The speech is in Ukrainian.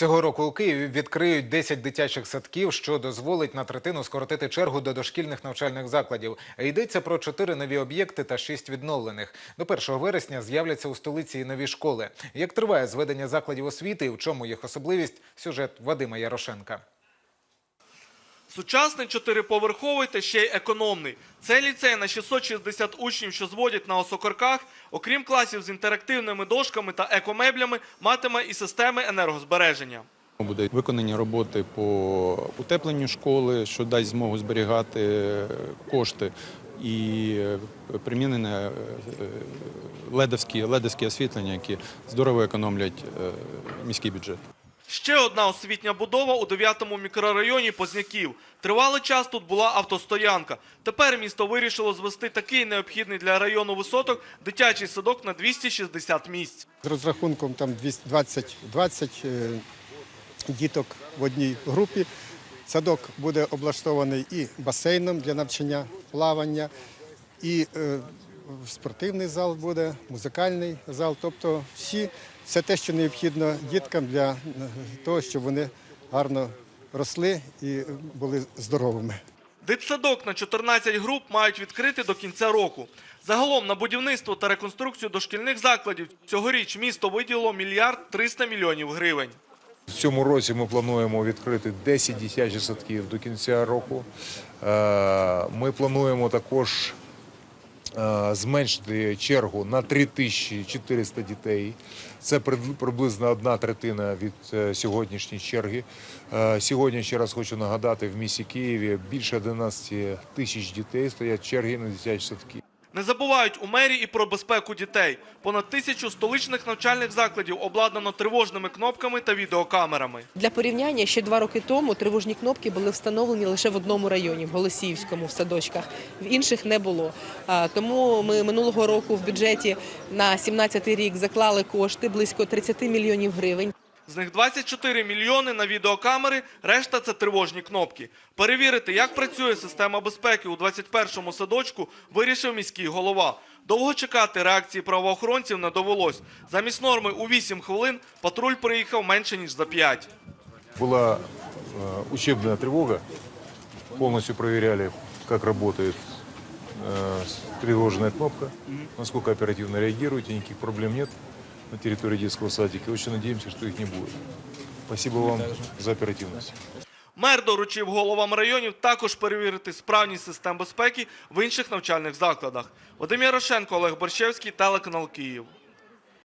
Цього року у Києві відкриють 10 дитячих садків, що дозволить на третину скоротити чергу до дошкільних навчальних закладів. Йдеться про 4 нові об'єкти та 6 відновлених. До 1 вересня з'являться у столиці і нові школи. Як триває зведення закладів освіти і в чому їх особливість? Сюжет Вадима Ярошенка. Сучасний чотириповерховий та ще й економний. Це ліцей на 660 учнів, що зводять на осокорках, окрім класів з інтерактивними дошками та екомеблями, матиме і системи енергозбереження. Будуть виконані роботи по утепленню школи, що дасть змогу зберігати кошти, і е, примінене е, ледовські, ледовські освітлення, які здорово економлять е, міський бюджет. Ще одна освітня будова у 9-му мікрорайоні Позняків. Тривалий час тут була автостоянка. Тепер місто вирішило звести такий необхідний для району висоток дитячий садок на 260 місць. З розрахунком там 20, 20 е, діток в одній групі. Садок буде облаштований і басейном для навчання, плавання, і е, спортивний зал буде, музикальний зал. Тобто всі, все те, що необхідно діткам для е, того, щоб вони гарно росли і були здоровими. Дитсадок на 14 груп мають відкрити до кінця року. Загалом на будівництво та реконструкцію дошкільних закладів цьогоріч місто виділило мільярд 300 мільйонів гривень. В цьому році ми плануємо відкрити 10 дитячих садків до кінця року. Е, Ми плануємо також зменшити чергу на 3400 дітей. Це приблизно одна третина від е, сьогоднішньої черги. Е, Сьогодні, ще раз хочу нагадати, в місті Києві більше 11 тисяч дітей стоять черги на дитячі садки. Не забувають у мерії і про безпеку дітей. Понад тисячу столичних навчальних закладів обладнано тривожними кнопками та відеокамерами. Для порівняння ще два роки тому тривожні кнопки були встановлені лише в одному районі, в Голосіївському, в садочках. В інших не було. Тому ми минулого року в бюджеті на 17 рік заклали кошти близько 30 мільйонів гривень. З них 24 мільйони на відеокамери, решта це тривожні кнопки. Перевірити, як працює система безпеки у 21-му садочку, вирішив міський голова. Довго чекати реакції правоохоронців не довелось. Замість норми у 8 хвилин патруль приїхав менше ніж за 5. Была э, учебная тревога, полностью проверяли, как работает э, с- тревожная кнопка, насколько оперативно реагируете, никаких проблем нет на территории детского садика. Очень надеемся, что их не будет. Спасибо вам за оперативность. Мер доручив головам районів також перевірити справність систем безпеки в інших навчальних закладах. Вадим Ярошенко, Олег Борщевський, телеканал Київ.